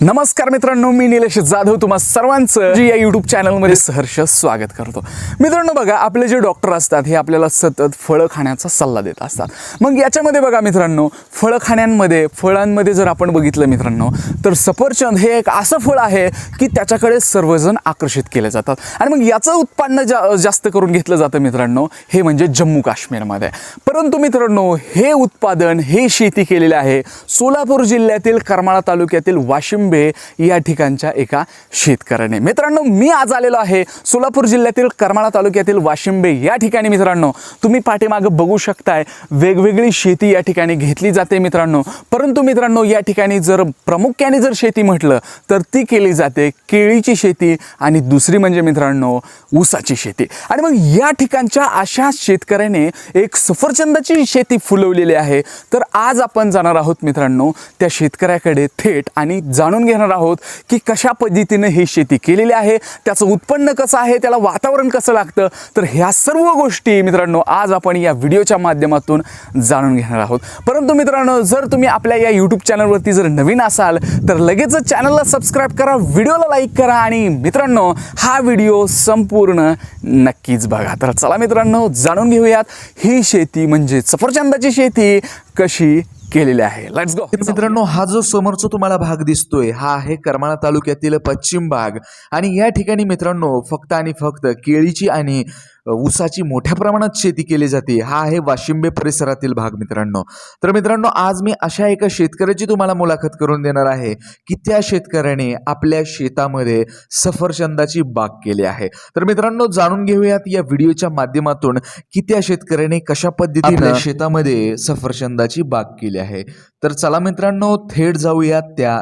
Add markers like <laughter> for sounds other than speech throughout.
नमस्कार मित्रांनो मी निलेश जाधव. तुम्हा सर्वांचं जे या युट्यूब चॅनलमध्ये सहर्ष स्वागत करतो. मित्रांनो बघा आपले जे डॉक्टर असतात हे आपल्याला सतत फळं खाण्याचा सल्ला देत असतात. मग याच्यामध्ये बघा मित्रांनो फळं खाण्यांमध्ये फळांमध्ये जर आपण बघितलं मित्रांनो तर सफरचंद हे एक असं फळ आहे की त्याच्याकडे सर्वजण आकर्षित केले जातात. आणि मग याचं उत्पन्न जा जास्त करून घेतलं जातं मित्रांनो हे म्हणजे जम्मू काश्मीरमध्ये. परंतु मित्रांनो हे उत्पादन हे शेती केलेले आहे सोलापूर जिल्ह्यातील करमाळा तालुक्यातील वाशिम वाशिंबे या ठिकाणच्या एका शेतकऱ्याने. मित्रांनो मी आज आलेलो आहे सोलापूर जिल्ह्यातील करमाळा तालुक्यातील वाशिंबे या ठिकाणी. मित्रांनो तुम्ही पाठीमागं बघू शकताय वेगवेगळी शेती या ठिकाणी घेतली जाते मित्रांनो. परंतु मित्रांनो या ठिकाणी जर प्रामुख्याने जर शेती म्हटलं तर ती केली जाते केळीची शेती आणि दुसरी म्हणजे मित्रांनो ऊसाची शेती. आणि मग या ठिकाणच्या अशा शेतकऱ्याने एक सफरचंदाची शेती फुलवलेली आहे. तर आज आपण जाणार आहोत मित्रांनो त्या शेतकऱ्याकडे थेट आणि जाणून घेणार आहोत की कशा पद्धतीनं ही शेती केलेली आहे त्याचं उत्पन्न कसं आहे त्याला वातावरण कसं लागतं तर ह्या सर्व गोष्टी मित्रांनो आज आपण या व्हिडिओच्या माध्यमातून जाणून घेणार आहोत. परंतु मित्रांनो जर तुम्ही आपल्या या यूट्यूब चॅनलवरती जर नवीन असाल तर लगेचच चॅनलला सबस्क्राईब करा व्हिडिओला लाईक करा आणि मित्रांनो हा व्हिडिओ संपूर्ण नक्कीच बघा. तर चला मित्रांनो जाणून घेऊयात ही शेती म्हणजे सफरचंदाची शेती कशी केलेले आहे. लेट्स गो मित्रांनो हा जो समोरचा तुम्हाला भाग दिसतोय हा आहे करमाळा तालुक्यातील पश्चिम भाग. आणि या ठिकाणी मित्रांनो फक्त आणि फक्त केळीची आणि ऊसाची मोठ्या प्रमाणात शेती केली जाते. हा आहे वाशिंबे परिसरातील भाग मित्रांनो. तर मित्रांनो आज मी अशा एका शेतकऱ्याची तुम्हाला मुलाखत करून देणार आहे की त्या शेतकऱ्याने आपल्या शेतामध्ये सफरचंदाची बाग केली आहे. तर मित्रांनो जाणून घेऊयात या व्हिडिओच्या माध्यमातून की त्या शेतकऱ्याने कशा पद्धतीने शेतामध्ये सफरचंदाची बाग केली आहे. तर चला मित्रांनो थेट जाऊयात त्या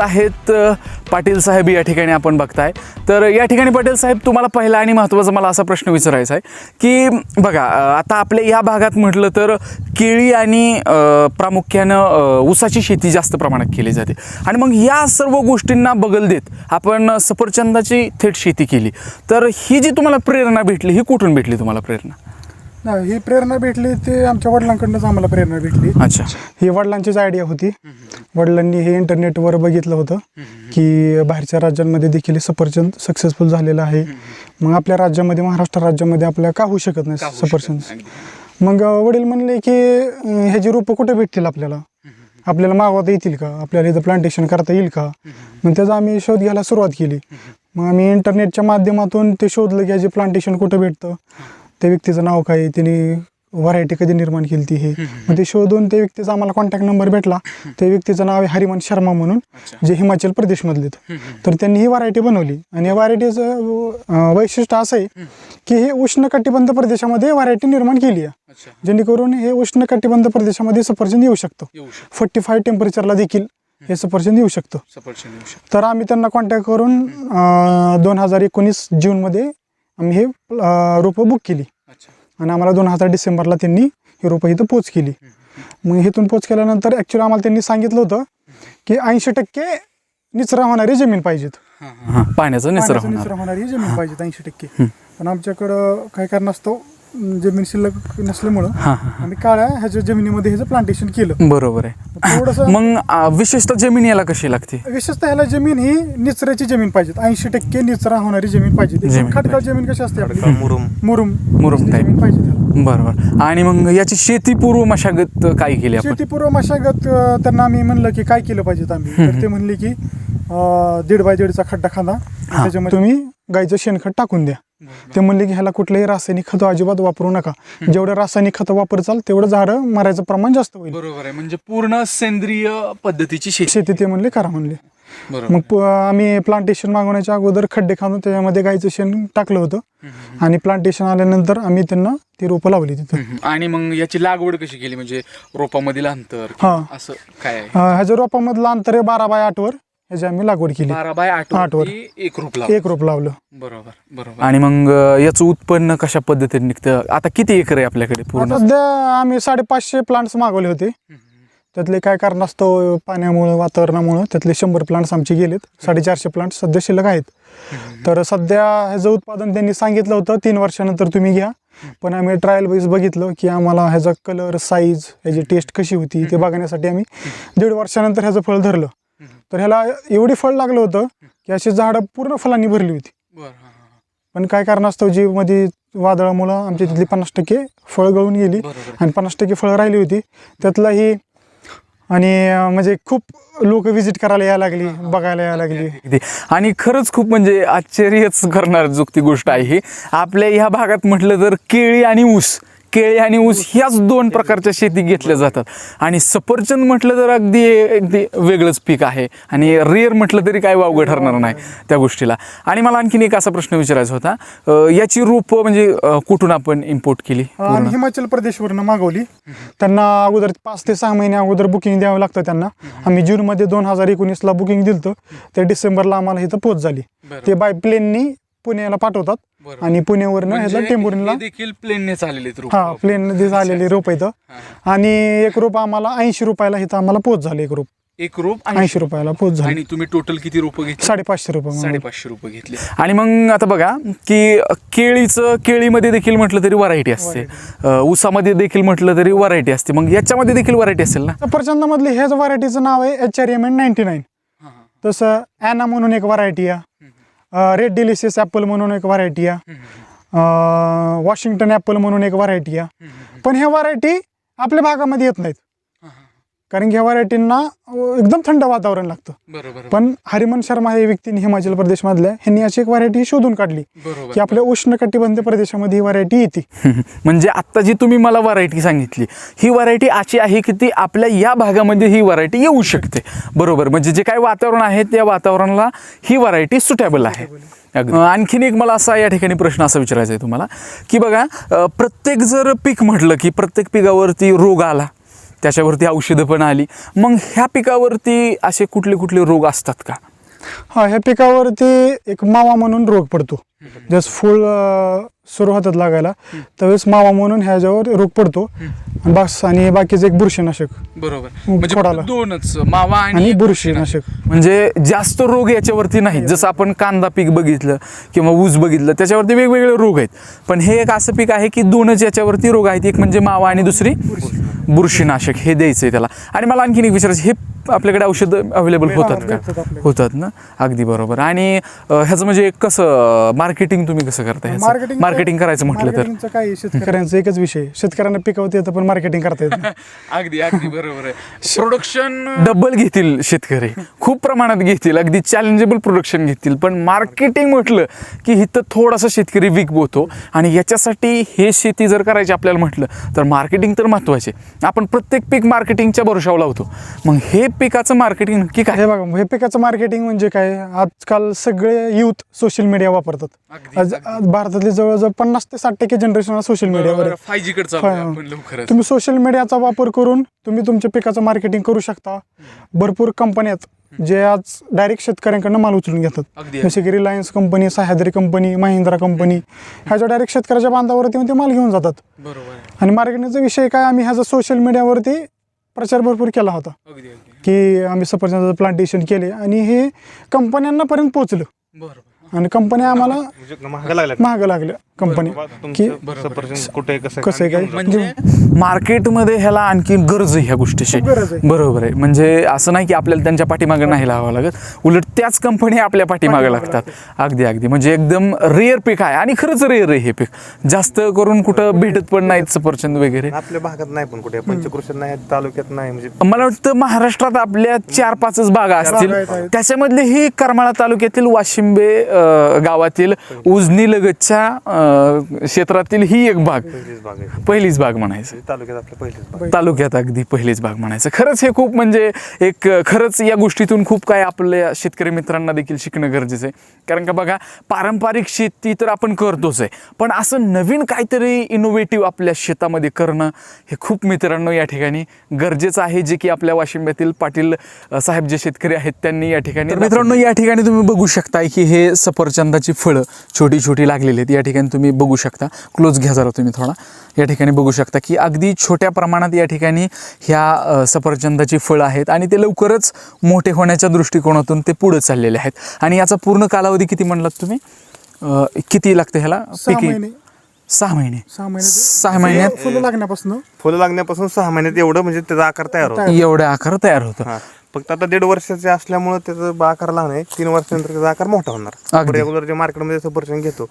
आहेत पाटील साहेब या ठिकाणी आपण बघताय. तर या ठिकाणी पाटील साहेब तुम्हाला पहिला आणि महत्त्वाचा मला असा प्रश्न विचारायचा आहे की बघा आता आपल्या या भागात म्हटलं तर केळी आणि प्रामुख्यानं ऊसाची शेती जास्त प्रमाणात केली जाते. आणि मग या सर्व गोष्टींना बगल देत आपण सफरचंदाची थेट शेती केली. तर ही जी तुम्हाला प्रेरणा भेटली ही कुठून भेटली तुम्हाला प्रेरणा? नाही ही प्रेरणा भेटली ते आमच्या वडिलांकडूनच आम्हाला प्रेरणा भेटली. अच्छा. ही वडिलांचीच आयडिया होती. वडिलांनी हे इंटरनेटवर बघितलं होतं की बाहेरच्या राज्यांमध्ये देखील हे सफरचंद सक्सेसफुल झालेलं आहे. मग आपल्या राज्यामध्ये महाराष्ट्र राज्यामध्ये आपल्या का होऊ शकत नाही सफरचंद मग अं, वडील म्हणले की अं, ह्याची रोपं कुठे भेटतील आपल्याला? आपल्याला मागवता येतील का? आपल्याला इथं प्लांटेशन करता येईल का? मग त्याचा आम्ही शोध घ्यायला सुरुवात केली. मग आम्ही इंटरनेटच्या माध्यमातून ते शोधलं की ह्याचे प्लांटेशन कुठं भेटतं? त्या व्यक्तीचं नाव काय? त्यांनी व्हरायटी कधी निर्माण केली ती हे? मग ते शोधून त्या व्यक्तीचा आम्हाला कॉन्टॅक्ट नंबर भेटला. त्या व्यक्तीचं नाव आहे हरिमन शर्मा म्हणून जे हिमाचल प्रदेशमधले आहेत. तर त्यांनी ही व्हरायटी बनवली. आणि या व्हरायटीचं वैशिष्ट्य असं आहे की हे उष्णकटिबंध प्रदेशामध्ये व्हरायटी निर्माण केली आहे. जेणेकरून हे उष्णकटिबंध प्रदेशामध्ये सफरचंद येऊ शकतं. फोर्टी फाईव्ह टेम्परेचरला देखील हे सफरचंद येऊ शकतं. तर आम्ही त्यांना कॉन्टॅक्ट करून दोन हजार एकोणीस जूनमध्ये आम्ही हे रोपं बुक केली. आणि आम्हाला दोन हजार डिसेंबरला त्यांनी ही रोपं इथं पोच केली. मग इथून पोच केल्यानंतर ॲक्च्युली आम्हाला त्यांनी सांगितलं होतं की ऐंशी टक्के निचरा होणारी जमीन पाहिजेत. हां पाण्याचं निसर पाण्याचा होणार निचरा होणारी. जमीन पाहिजेत ऐंशी टक्के. पण आमच्याकडं काही कारणास्तव जमीन शिल्लक नसल्यामुळं हां हां आम्ही काळ्या ह्याच्या जमिनीमध्ये ह्याचं प्लांटेशन केलं. बरोबर आहे. थोडंसं मग आ, विशेषतः जमीन याला कशी लागते? विशेषतः ह्याला जमीन ही निचऱ्याची जमीन पाहिजे ऐंशी टक्के निचरा होणारी जमीन पाहिजे. जमीन एकदम खडकाळ जमीन कशी असते आपली? मुरुम. मुरुम. मुरुम type. जमीन पाहिजे त्याला. बरोबर. आणि मग याची शेतीपूर्व मशागत काय केली आपण? शेतीपूर्व मशागत अं, त्यांना आम्ही म्हणलं की काय केलं पाहिजे आम्ही? तर ते म्हणले की अं, दीड बाय दीडचा खड्डा खांदा. त्याच्यामध्ये तुम्ही गाईचं शेणखत टाकून द्या. ते म्हणले की ह्याला कुठलंही रासायनिक खत अजिबात वापरू नका. जेवढं रासायनिक खत वापरचाल तेवढं झाडं मरायचं प्रमाण जास्त होईल. बरोबर आहे. म्हणजे पूर्ण सेंद्रिय पद्धतीची शेती. ते म्हणले करा म्हणले. बरोबर. मग आम्ही प्लांटेशन मागवण्याच्या अगोदर खड्डे खांदून त्याच्यामध्ये गाईचं शेण टाकलं होतं. आणि प्लांटेशन आल्यानंतर आम्ही त्यांना ती रोपं लावली तिथं. आणि मग याची लागवड कशी केली? म्हणजे रोपामधील अंतर हा. असं काय ह्याच्या रोपामधलं अंतर आहे बारा बाय आठ वर ह्याची आम्ही लागवड केली. बारा बाय आठ आठ वर. वरती एक रोप लावलं. एक रोप लावलं. बरोबर बरोबर. आणि मग अं, याचं उत्पन्न कशा पद्धतीने निघतं? आता किती एकर आहे आपल्याकडे पूर्ण? आता सध्या आम्ही साडेपाचशे प्लांट्स मागवले होते. त्यातले काय कारणास्तव पाण्यामुळं वातावरणामुळं त्यातले शंभर प्लांट्स आमचे गेलेत. साडेचारशे प्लांट्स सध्या शिल्लक आहेत. तर सध्या ह्याचं उत्पादन त्यांनी सांगितलं होतं तीन वर्षानंतर तुम्ही घ्या. पण आम्ही ट्रायल वाईज बघितलं की आम्हाला ह्याचा कलर साईज ह्याची टेस्ट कशी होती ते बघण्यासाठी आम्ही दीड वर्षानंतर ह्याचं फळ धरलं. तर ह्याला एवढी फळ लागलं होतं की अशी झाडं पूर्ण फळांनी भरली होती. बरं. पण काय कारणास्तव जी मध्ये वादळामुळं आमची तिथली पन्नास टक्के फळ गळून गेली आणि पन्नास टक्के फळं राहिली होती. त्यातलाही आणि म्हणजे खूप लोक व्हिजिट करायला यायला लागली बघायला यायला लागली. आणि खरंच खूप म्हणजे आश्चर्यच करणार जुक्ती गोष्ट आहे ही. आपल्या ह्या भागात म्हटलं तर केळी आणि ऊस. केळी आणि ऊस ह्याच दोन प्रकारच्या शेती घेतल्या जातात. आणि सफरचंद म्हटलं तर अगदी अगदी वेगळंच पीक आहे. आणि रेअर म्हटलं तरी काय वावगं ठरणार नाही त्या गोष्टीला. आणि मला आणखीन एक असा प्रश्न विचारायचा होता. याची रोपं म्हणजे कुठून आपण इम्पोर्ट केली? हिमाचल प्रदेशवरनं मागवली. त्यांना अगोदर पाच ते सहा महिने अगोदर बुकिंग द्यावं लागतं त्यांना. आम्ही जूनमध्ये दोन हजार एकोणीसला बुकिंग दिलं ते डिसेंबरला आम्हाला इथं पोच झाली. ते बाय प्लेननी पुण्याला पाठवतात. आणि पुण्यावरनं ह्याला म्हणजे टेंभुर्णीला हे देखील प्लेनने चाललेले रोपं. हा प्लेन मध्ये झालेली रोप इथं. आणि एक रोप आम्हाला ऐंशी रुपयाला इथं आम्हाला पोच झाले एक रोप. एक रोप ऐंशी रुपयाला पोच झाली. आणि तुम्ही टोटल किती रोपं घेतली? साडेपाचशे रुपये म्हणून. साडेपाचशे रुपये घेतले. आणि मग आता बघा की केळीचं केळीमध्ये देखील म्हटलं तरी व्हरायटी असते. अ, ऊसामध्ये देखील म्हटलं तरी व्हरायटी असते. मग याच्यामध्ये देखील व्हरायटी असेल ना? सफरचंदामधले ह्याच व्हरायटीचं नाव आहे H R M N ninety nine तसं ॲना म्हणून एक व्हरायटी आहे. रेड डिलिशियस ॲपल म्हणून एक व्हरायटी आहे. वॉशिंग्टन ॲपल म्हणून एक व्हरायटी आहे. पण ह्या व्हरायटी आपल्या भागामध्ये येत नाहीत. कारण की ह्या व्हरायटींना एकदम थंड वातावरण लागतं. बरोबर. पण हरिमन शर्मा हे व्यक्तीने हिमाचल प्रदेशमधल्या ह्यांनी अशी एक व्हरायटी शोधून काढली. बरोबर. की आपल्या उष्णकटिबंध प्रदेशामध्ये ही व्हरायटी येते. <laughs> म्हणजे आता जी तुम्ही मला व्हरायटी सांगितली ही व्हरायटी अशी आहे की ती आपल्या या भागामध्ये ही व्हरायटी येऊ शकते. बरोबर. म्हणजे जे काय वातावरण आहे त्या वातावरणाला ही व्हरायटी सुटेबल आहे. आणखीन एक मला असा या ठिकाणी प्रश्न असा विचारायचा आहे तुम्हाला की बघा प्रत्येक जर पीक म्हटलं की प्रत्येक पिकावरती रोग आला त्याच्यावरती औषधं पण आली. मग ह्या पिकावरती असे कुठले कुठले रोग असतात का? हा ह्या पिकावरती एक मावा म्हणून रोग पडतो. जस फुल अं, सुरू होतात लागायला त्यावेळेस मावा म्हणून ह्याच्यावर रोग पडतो. आणि बस आणि बाकीचं एक बुरशीनाशक. बरोबर. म्हणजे. दोनच मावा आणि बुरशीनाशक. म्हणजे जास्त रोग याच्यावरती नाहीत जसं आपण कांदा पीक बघितलं किंवा ऊस बघितलं त्याच्यावरती वेगवेगळे रोग आहेत. पण हे एक असं पीक आहे की दोनच याच्यावरती रोग आहेत. एक म्हणजे मावा आणि दुसरी बुरशीनाशक. हे द्यायचं आहे त्याला. आणि मला आणखीन एक विचारायचं हे आपल्याकडे औषधं अवेलेबल होतात का. होतात ना? अगदी बरोबर. आणि अं, ह्याचं म्हणजे कसं मार्केटिंग तुम्ही कसं करता मार्केटिंग मार्केटिंग करायचं म्हटलं तर. मार्केटिंगचं काय आहे, शेतकऱ्यांचा? एकच विषय शेतकऱ्यांना पिकवता येतं पण मार्केटिंग करता येत नाही. <laughs> अगदी अगदी बरोबर आहे. <laughs> प्रोडक्शन डबल घेतील शेतकरी. खूप प्रमाणात घेतील अगदी चॅलेंजेबल प्रोडक्शन घेतील. पण मार्केटिंग म्हटलं की इथं थोडासा शेतकरी वीक होतो आणि याच्यासाठी हे शेती जर करायची आपल्याला म्हटलं तर मार्केटिंग तर महत्त्वाचे आपण प्रत्येक पीक मार्केटिंगच्या भरोशावर लावतो. मग हे पिकाचं मार्केटिंग नक्की काय? हे बघा हे पिकाचं मार्केटिंग म्हणजे काय? आजकाल सगळे युथ सोशल मीडिया वापरतात. आज आज भारतातले जवळजवळ पन्नास ते साठ टक्के जनरेशन सोशल मीडियावर आहे. फाय जी कडे. आपण लवकरच. तुम्ही सोशल मीडियाचा वापर करून तुम्ही तुमच्या पिकाचं मार्केटिंग करू शकता. भरपूर कंपन्या आहेत जे आज डायरेक्ट शेतकऱ्यांकडनं माल उचलून घेतात. अगदी. जसे की Reliance company Sahyadri company Mahindra company ह्याच्या डायरेक्ट शेतकऱ्याच्या बांधावरती येऊन ते माल घेऊन जातात. बरोबर आहे. आणि मार्केटिंगचा विषय काय आम्ही ह्याचा सोशल मीडियावरती प्रचार भरपूर केला होता. अगदी अगदी. की आम्ही सफरचंदाचं प्लांटेशन केले आणि हे कंपन्यांना पर्यंत पोहोचलं. बरोबर. आणि कंपनी आम्हाला म्हणजे महाग लागल्या महाग लागल्या. कंपनी. की सफरचंद कुठे कसं काय म्हणजे मार्केटमध्ये ह्याला आणखी गरज आहे ह्या गोष्टीची. गरज आहे. बरोबर आहे. म्हणजे असं नाही की आपल्याला त्यांच्या पाठीमागे नाही लावावं लागत. उलट त्याच कंपनी आपल्या पाठीमागे लागतात. अगदी अगदी. म्हणजे एकदम रेअर पीक आहे. आणि खरंच रेअर आहे हे पीक. जास्त करून कुठं भेटत पण नाहीत सफरचंद वगैरे. आपल्या भागात नाही पण कुठे. पंचकृषीत नाही तालुक्यात नाही. म्हणजे मला वाटतं महाराष्ट्रात आपल्या चार पाचच बागा असतील. त्याच्यामधले ही करमाळा तालुक्यातील वाशिंबे अं, गावातील उजनी लगतच्या अं, क्षेत्रातील ही एक बाग पहिलीच बाग म्हणायचं. तालुक्यात आपल्या पहिलीच बाग तालुक्यात अगदी पहिलीच बाग म्हणायचं. खरंच हे खूप म्हणजे एक खरंच या गोष्टीतून खूप काय आपल्या शेतकरी मित्रांना देखील शिकणं गरजेचं आहे. कारण का बघा पारंपरिक शेती तर आपण करतोच आहे. पण असं नवीन काहीतरी इनोव्हेटिव्ह आपल्या शेतामध्ये करणं हे खूप मित्रांनो या ठिकाणी गरजेचं आहे. जे की आपल्या वाशिंब्यातील पाटील साहेब जे शेतकरी आहेत त्यांनी या ठिकाणी तर मित्रांनो या ठिकाणी तुम्ही बघू शकता की हे सफरचंदाची फळं छोटी छोटी लागलेली आहेत. या ठिकाणी तुम्ही बघू शकता. क्लोज घ्या जरा तुम्ही थोडा. या ठिकाणी बघू शकता की अगदी छोट्या प्रमाणात या ठिकाणी ह्या सफरचंदाची फळं आहेत आणि ते लवकरच मोठे होण्याच्या दृष्टिकोनातून ते पुढे चाललेले आहेत. आणि याचा पूर्ण कालावधी किती म्हणलात तुम्ही? किती लागते ह्याला? सहा पिकी? महिने. सहा महिने. सहा महिन्यात फुलं लागण्यापासून. फुलं लागण्यापासून सहा महिन्यात एवढं म्हणजे त्याचा आकार तयार होतो. एवढ्या आकार तयार होतो. फक्त आता दीड वर्षाचे असल्यामुळे त्याचा आकार लहान आहे. तीन वर्षानंतर त्याचा आकार मोठा होणार. रेग्युलर जे मार्केटमध्ये सफरचंद घेतो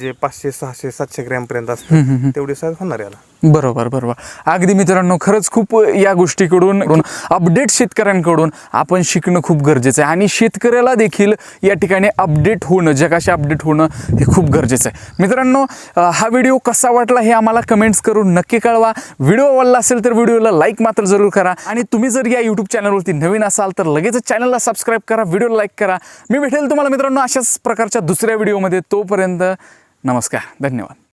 जे पाचशे सहाशे सातशे ग्रॅम पर्यंत असतं तेवढी साईज होणार याला. बरोबर बरोबर. अगदी मित्रांनो खरंच खूप या गोष्टीकडून अपडेट शेतकऱ्यांकडून आपण शिकणं खूप गरजेचं आहे. आणि शेतकऱ्याला देखील या ठिकाणी अपडेट होणं जगाशी अपडेट होणं हे खूप गरजेचं आहे. मित्रांनो हा व्हिडिओ कसा वाटला हे आम्हाला कमेंट्स करून नक्की कळवा. व्हिडिओ आवडला असेल तर व्हिडिओला लाईक मात्र जरूर करा. आणि तुम्ही जर या यूट्यूब चॅनलवरती नवीन असाल तर लगेचच चॅनलला सबस्क्राईब करा व्हिडिओ लाईक करा. मी भेटेल तुम्हाला मित्रांनो अशाच प्रकारच्या दुसऱ्या व्हिडिओमध्ये तोपर्यंत नमस्कार धन्यवाद.